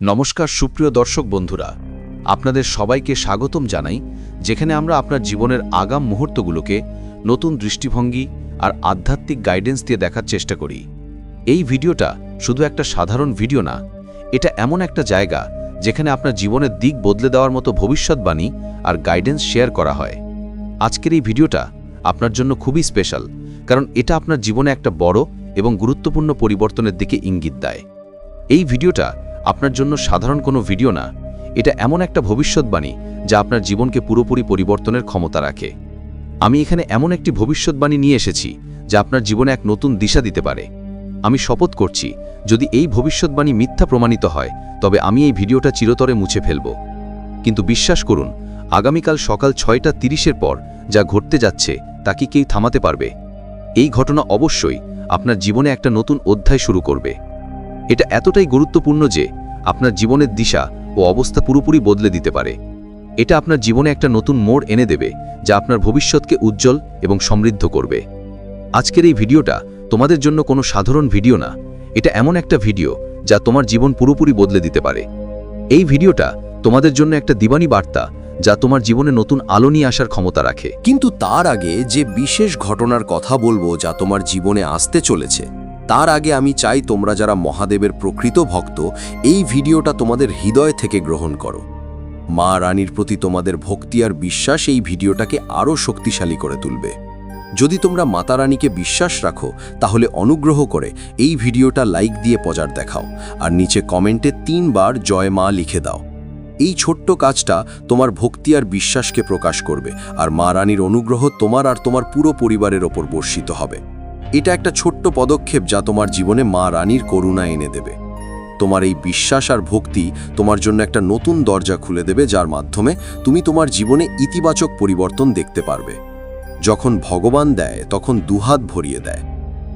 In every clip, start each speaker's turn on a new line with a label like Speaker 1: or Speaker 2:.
Speaker 1: নমস্কার সুপ্রিয় দর্শক বন্ধুরা, আপনাদের সবাইকে স্বাগতম জানাই, যেখানে আমরা আপনার জীবনের আগাম মুহূর্তগুলোকে নতুন দৃষ্টিভঙ্গি আর আধ্যাত্মিক গাইডেন্স দিয়ে দেখার চেষ্টা করি। এই ভিডিওটা শুধু একটা সাধারণ ভিডিও না, এটা এমন একটা জায়গা যেখানে আপনার জীবনের দিক বদলে দেওয়ার মতো ভবিষ্যৎবাণী আর গাইডেন্স শেয়ার করা হয়। আজকের এই ভিডিওটা আপনার জন্য খুবই স্পেশাল কারণ এটা আপনার জীবনে একটা বড় এবং গুরুত্বপূর্ণ পরিবর্তনের দিকে ইঙ্গিত দেয়। এই ভিডিওটা আপনার জন্য সাধারণ কোনো ভিডিও না, এটা এমন একটা ভবিষ্যৎবাণী যা আপনার জীবনকে পুরোপুরি পরিবর্তনের ক্ষমতা রাখে। আমি এখানে এমন একটি ভবিষ্যৎবাণী নিয়ে এসেছি যা আপনার জীবনে এক নতুন দিশা দিতে পারে। আমি শপথ করছি, যদি এই ভবিষ্যৎবাণী মিথ্যা প্রমাণিত হয়, তবে আমি এই ভিডিওটা চিরতরে মুছে ফেলব। কিন্তু বিশ্বাস করুন, আগামীকাল সকাল ছয়টা তিরিশের পর যা ঘটতে যাচ্ছে, তা কি কেউ থামাতে পারবে? এই ঘটনা অবশ্যই আপনার জীবনে একটা নতুন অধ্যায় শুরু করবে। এটা এতটাই গুরুত্বপূর্ণ যে আপনার জীবনের দিশা ও অবস্থা পুরোপুরি বদলে দিতে পারে। এটা আপনার জীবনে একটা নতুন মোড় এনে দেবে যা আপনার ভবিষ্যৎকে উজ্জ্বল এবং সমৃদ্ধ করবে। আজকের এই ভিডিওটা তোমাদের জন্য কোনো সাধারণ ভিডিও না, এটা এমন একটা ভিডিও যা তোমার জীবন পুরোপুরি বদলে দিতে পারে। এই ভিডিওটা তোমাদের জন্য একটা দিবানী বার্তা যা তোমার জীবনে নতুন আলো নিয়ে আসার ক্ষমতা রাখে।
Speaker 2: কিন্তু তার আগে যে বিশেষ ঘটনার কথা বলব যা তোমার জীবনে আসতে চলেছে তার আগে আমি চাই তোমরা যারা মহাদেবের প্রকৃত ভক্ত, এই ভিডিওটা তোমাদের হৃদয় থেকে গ্রহণ করো। মা রানীর প্রতি তোমাদের ভক্তি আর বিশ্বাস এই ভিডিওটাকে আরও শক্তিশালী করে তুলবে। যদি তোমরা মাতা রানীকে বিশ্বাস রাখো, তাহলে অনুগ্রহ করে এই ভিডিওটা লাইক দিয়ে পজার দেখাও, আর নিচে কমেন্টে তিনবার জয় মা লিখে দাও। এই ছোট্ট কাজটা তোমার ভক্তি আর বিশ্বাসকে প্রকাশ করবে, আর মা রানীর অনুগ্রহ তোমার আর তোমার পুরো পরিবারের ওপর বর্ষিত হবে। এটা একটা ছোট্ট পদক্ষেপ যা তোমার জীবনে মা রানীর করুণা এনে দেবে। তোমার এই বিশ্বাস আর ভক্তি তোমার জন্য একটা নতুন দরজা খুলে দেবে যার মাধ্যমে তুমি তোমার জীবনে ইতিবাচক পরিবর্তন দেখতে পারবে। যখন ভগবান দেয়, তখন দুহাত ভরিয়ে দেয়।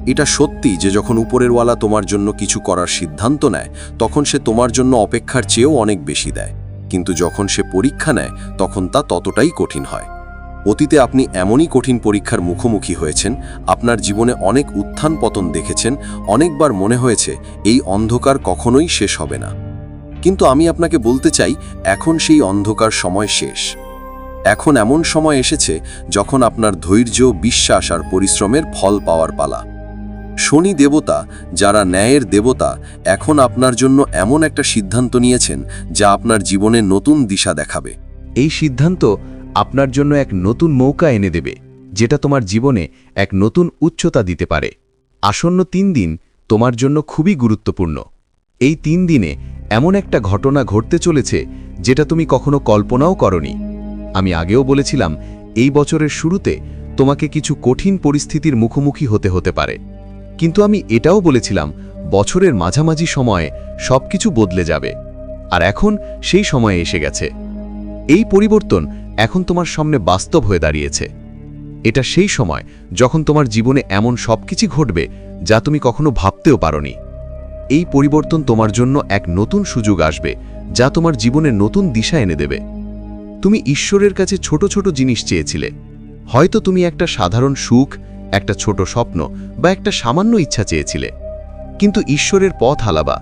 Speaker 2: এটা সত্যি যে যখন উপরেরওয়ালা তোমার জন্য কিছু করার সিদ্ধান্ত নেয়, তখন সে তোমার জন্য অপেক্ষার চেয়েও অনেক বেশি দেয়। কিন্তু যখন সে পরীক্ষা নেয়, তখন তা ততটাই কঠিন হয়। অতীতে আপনি এমনই কঠিন পরীক্ষার মুখোমুখি হয়েছেন, আপনার জীবনে অনেক উত্থান পতন দেখেছেন, অনেকবার মনে হয়েছে এই অন্ধকার কখনোই শেষ হবে না। কিন্তু আমি আপনাকে বলতে চাই, এখন সেই অন্ধকার সময় শেষ। এখন এমন সময় এসেছে যখন আপনার ধৈর্য, বিশ্বাস আর পরিশ্রমের ফল পাওয়ার পালা। শনি দেবতা, যারা ন্যায়ের দেবতা, এখন আপনার জন্য এমন একটা সিদ্ধান্ত নিয়েছেন যা আপনার জীবনে নতুন দিশা দেখাবে।
Speaker 1: এই সিদ্ধান্ত আপনার জন্য এক নতুন মৌকা এনে দেবে, যেটা তোমার জীবনে এক নতুন উচ্চতা দিতে পারে। আসন্ন তিন দিন তোমার জন্য খুবই গুরুত্বপূর্ণ। এই তিন দিনে এমন একটা ঘটনা ঘটতে চলেছে, যেটা তুমি কখনো কল্পনাও করনি। আমি আগেও বলেছিলাম, এই বছরের শুরুতে তোমাকে কিছু কঠিন পরিস্থিতির মুখোমুখি হতে হতে পারে। কিন্তু আমি এটাও বলেছিলাম, বছরের মাঝামাঝি সময়ে সবকিছু বদলে যাবে। আর এখন সেই সময়ে এসে গেছে। এই পরিবর্তন এখন তোমার সামনে বাস্তব হয়ে দাঁড়িয়েছে। এটা সেই সময় যখন তোমার জীবনে এমন সবকিছু ঘটবে যা তুমি কখনো ভাবতেও পারোনি। এই পরিবর্তন তোমার জন্য এক নতুন সুযোগ আসবে যা তোমার জীবনে নতুন দিশা এনে দেবে। তুমি ঈশ্বরের কাছে ছোট ছোট জিনিস চেয়েছিলে। হয়তো তুমি একটা সাধারণ সুখ, একটা ছোট স্বপ্ন বা একটা সামান্য ইচ্ছা চেয়েছিলে। কিন্তু ঈশ্বরের পথ আলাবা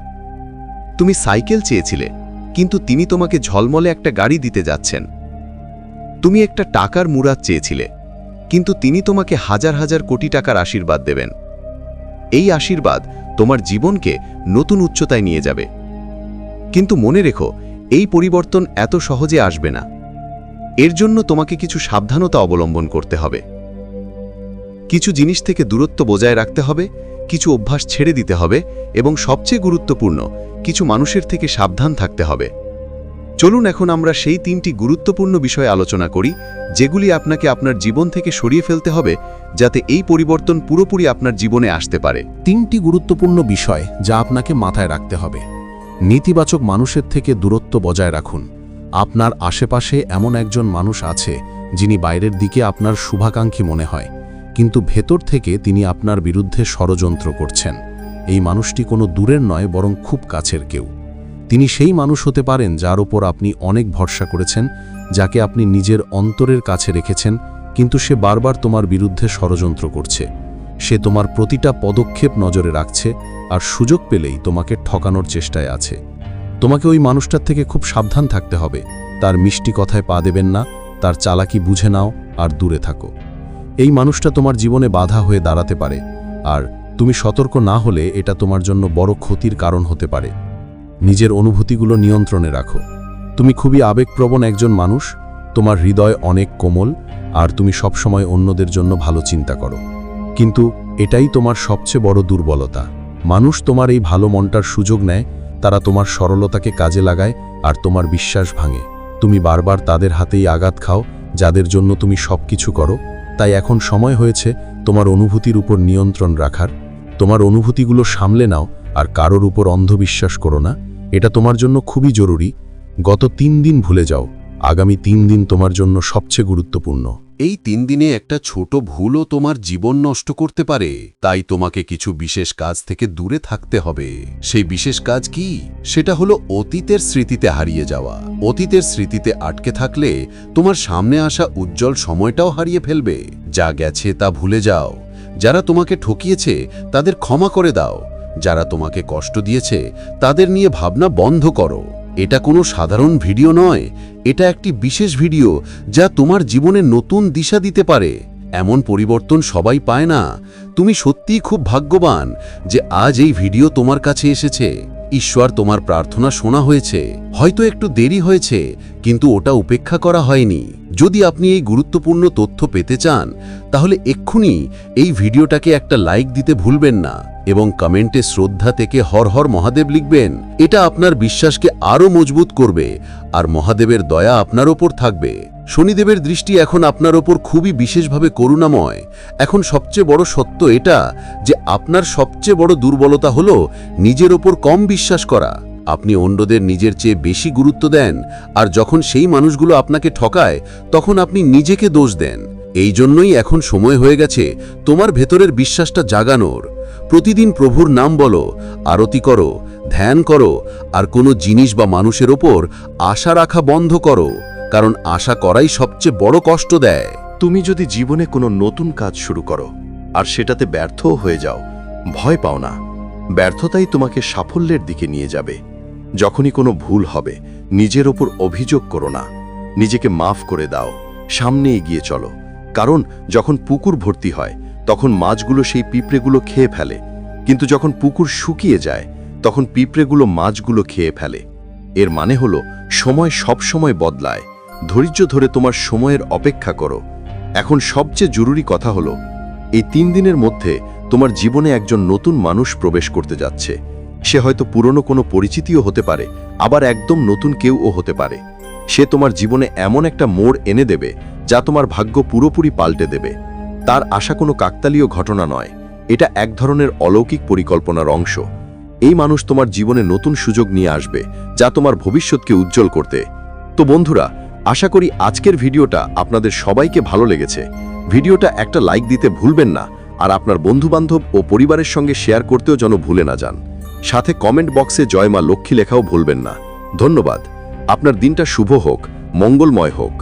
Speaker 1: তুমি সাইকেল চেয়েছিলে, কিন্তু তিনি তোমাকে ঝলমলে একটা গাড়ি দিতে যাচ্ছেন। তুমি একটা টাকার মুরাদ চেয়েছিলে, কিন্তু তিনি তোমাকে হাজার হাজার কোটি টাকার আশীর্বাদ দেবেন। এই আশীর্বাদ তোমার জীবনকে নতুন উচ্চতায় নিয়ে যাবে। কিন্তু মনে রেখো, এই পরিবর্তন এত সহজে আসবে না। এর জন্য তোমাকে কিছু সাবধানতা অবলম্বন করতে হবে। কিছু জিনিস থেকে দূরত্ব বজায় রাখতে হবে, কিছু অভ্যাস ছেড়ে দিতে হবে এবং সবচেয়ে গুরুত্বপূর্ণ, কিছু মানুষের থেকে সাবধান থাকতে হবে। চলুন এখন আমরা সেই তিনটি গুরুত্বপূর্ণ বিষয়ে আলোচনা করি, যেগুলি আপনাকে আপনার জীবন থেকে সরিয়ে ফেলতে হবে, যাতে এই পরিবর্তন পুরোপুরি আপনার জীবনে আসতে পারে।
Speaker 3: তিনটি গুরুত্বপূর্ণ বিষয় যা আপনাকে মাথায় রাখতে হবে। নেতিবাচক মানুষের থেকে দূরত্ব বজায় রাখুন। আপনার আশেপাশে এমন একজন মানুষ আছে, যিনি বাইরের দিকে আপনার শুভাকাঙ্ক্ষী মনে হয়, কিন্তু ভেতর থেকে তিনি আপনার বিরুদ্ধে ষড়যন্ত্র করছেন। এই মানুষটি কোনো দূরের নয়, বরং খুব কাছের কেউ। তিনি সেই মানুষ হতে পারেন যার ওপর আপনি অনেক ভরসা করেছেন, যাকে আপনি নিজের অন্তরের কাছে রেখেছেন, কিন্তু সে বারবার তোমার বিরুদ্ধে ষড়যন্ত্র করছে। সে তোমার প্রতিটা পদক্ষেপ নজরে রাখছে আর সুযোগ পেলেই তোমাকে ঠকানোর চেষ্টায় আছে।
Speaker 4: তোমাকে ওই মানুষটার থেকে খুব সাবধান থাকতে হবে। তার মিষ্টি কথায় পা দেবেন না, তার চালাকি বুঝে নাও আর দূরে থাকো। এই মানুষটা তোমার জীবনে বাধা হয়ে দাঁড়াতে পারে, আর তুমি সতর্ক না হলে এটা তোমার জন্য বড় ক্ষতির কারণ হতে পারে। নিজের অনুভূতিগুলো নিয়ন্ত্রণে রাখো। তুমি খুবই আবেগপ্রবণ একজন মানুষ, তোমার হৃদয় অনেক কোমল, আর তুমি সবসময় অন্যদের জন্য ভালো চিন্তা করো। কিন্তু এটাই তোমার সবচেয়ে বড় দুর্বলতা। মানুষ তোমার এই ভালো মনটার সুযোগ নেয়, তারা তোমার সরলতাকে কাজে লাগায়, আর তোমার বিশ্বাস ভাঙে। তুমি বারবার তাদের হাতেই আঘাত খাও, যাদের জন্য তুমি সব কিছু করো। তাই এখন সময় হয়েছে তোমার অনুভূতির উপর নিয়ন্ত্রণ রাখার। তোমার অনুভূতিগুলো সামলে নাও, আর কারোর উপর অন্ধবিশ্বাস করো না। এটা তোমার জন্য খুবই জরুরি। গত তিন দিন ভুলে যাও। আগামী তিন দিন তোমার জন্য সবচেয়ে গুরুত্বপূর্ণ।
Speaker 5: এই তিন দিনে একটা ছোট ভুলও তোমার জীবন নষ্ট করতে পারে। তাই তোমাকে কিছু বিশেষ কাজ থেকে দূরে থাকতে হবে। সেই বিশেষ কাজ কি? সেটা হলো অতীতের স্মৃতিতে হারিয়ে যাওয়া। অতীতের স্মৃতিতে আটকে থাকলে তোমার সামনে আসা উজ্জ্বল সময়টাও হারিয়ে ফেলবে। যা গেছে তা ভুলে যাও। যারা তোমাকে ঠকিয়েছে, তাদের ক্ষমা করে দাও। যারা তোমাকে কষ্ট দিয়েছে, তাদের নিয়ে ভাবনা বন্ধ করো। এটা কোনো সাধারণ ভিডিও নয়, এটা একটি বিশেষ ভিডিও যা তোমার জীবনে নতুন দিশা দিতে পারে। এমন পরিবর্তন সবাই পায় না। তুমি সত্যিই খুব ভাগ্যবান যে আজ এই ভিডিও তোমার কাছে এসেছে। ঈশ্বর তোমার প্রার্থনা শোনা হয়েছে। হয়তো একটু দেরি হয়েছে, কিন্তু ওটা উপেক্ষা করা হয়নি। যদি আপনি এই গুরুত্বপূর্ণ তথ্য পেতে চান, তাহলে এক্ষুনি এই ভিডিওটাকে একটা লাইক দিতে ভুলবেন না। এবং কমেন্টে শ্রদ্ধা থেকে হর হর মহাদেব লিখবেন। এটা আপনার বিশ্বাসকে আরও মজবুত করবে, আর মহাদেবের দয়া আপনার ওপর থাকবে। শনিদেবের দৃষ্টি এখন আপনার ওপর খুবই বিশেষভাবে করুণাময়। এখন সবচেয়ে বড় সত্য এটা যে আপনার সবচেয়ে বড় দুর্বলতা হল নিজের ওপর কম বিশ্বাস করা। আপনি অন্যদের নিজের চেয়ে বেশি গুরুত্ব দেন, আর যখন সেই মানুষগুলো আপনাকে ঠকায়, তখন আপনি নিজেকে দোষ দেন। এই জন্যই এখন সময় হয়ে গেছে তোমার ভেতরের বিশ্বাসটা জাগানোর। প্রতিদিন প্রভুর নাম বলো, আরতি করো, ধ্যান করো, আর কোনো জিনিস বা মানুষের ওপর আশা রাখা বন্ধ করো, কারণ আশা করাই সবচেয়ে বড় কষ্ট দেয়।
Speaker 1: তুমি যদি জীবনে কোনো নতুন কাজ শুরু করো, আর সেটাতে ব্যর্থও হয়ে যাও, ভয় পাও না। ব্যর্থতাই তোমাকে সাফল্যের দিকে নিয়ে যাবে। যখনই কোনো ভুল হবে, নিজের ওপর অভিযোগ করো না। নিজেকে মাফ করে দাও। সামনে এগিয়ে চলো। কারণ যখন পুকুর ভর্তি হয় তখন মাছগুলো সেই পিঁপড়েগুলো খেয়ে ফেলে। কিন্তু যখন পুকুর শুকিয়ে যায়, তখন পিঁপড়েগুলো মাছগুলো খেয়ে ফেলে। এর মানে হলো, সময় সব সময় বদলায়। ধৈর্য ধরে তোমার সময়ের অপেক্ষা করো। এখন সবচেয়ে জরুরি কথা হলো, এই তিন দিনের মধ্যে তোমার জীবনে একজন নতুন মানুষ প্রবেশ করতে যাচ্ছে। সে হয়তো পুরনো কোনো পরিচিতিও হতে পারে, আবার একদম নতুন কেউও হতে পারে। সে তোমার জীবনে এমন একটা মোড় এনে দেবে, যা তোমার ভাগ্য পুরোপুরি পাল্টে দেবে। তার আশা কোনো কাকতালীয় ঘটনা নয়। এটা এক ধরনের অলৌকিক পরিকল্পনার অংশ। এই মানুষ তোমার জীবনে নতুন সুযোগ নিয়ে আসবে, যা তোমার ভবিষ্যৎকে উজ্জ্বল করতে। তো বন্ধুরা, আশা করি আজকের ভিডিওটা আপনাদের সবাইকে ভালো লেগেছে। ভিডিওটা একটা লাইক দিতে ভুলবেন না, আর আপনার বন্ধুবান্ধব ও পরিবারের সঙ্গে শেয়ার করতেও যেন ভুলে না যান। সাথে কমেন্ট বক্সে জয় মা লক্ষ্মী লেখাও ভুলবেন না। ধন্যবাদ। আপনার দিনটা শুভ হোক, মঙ্গলময় হোক।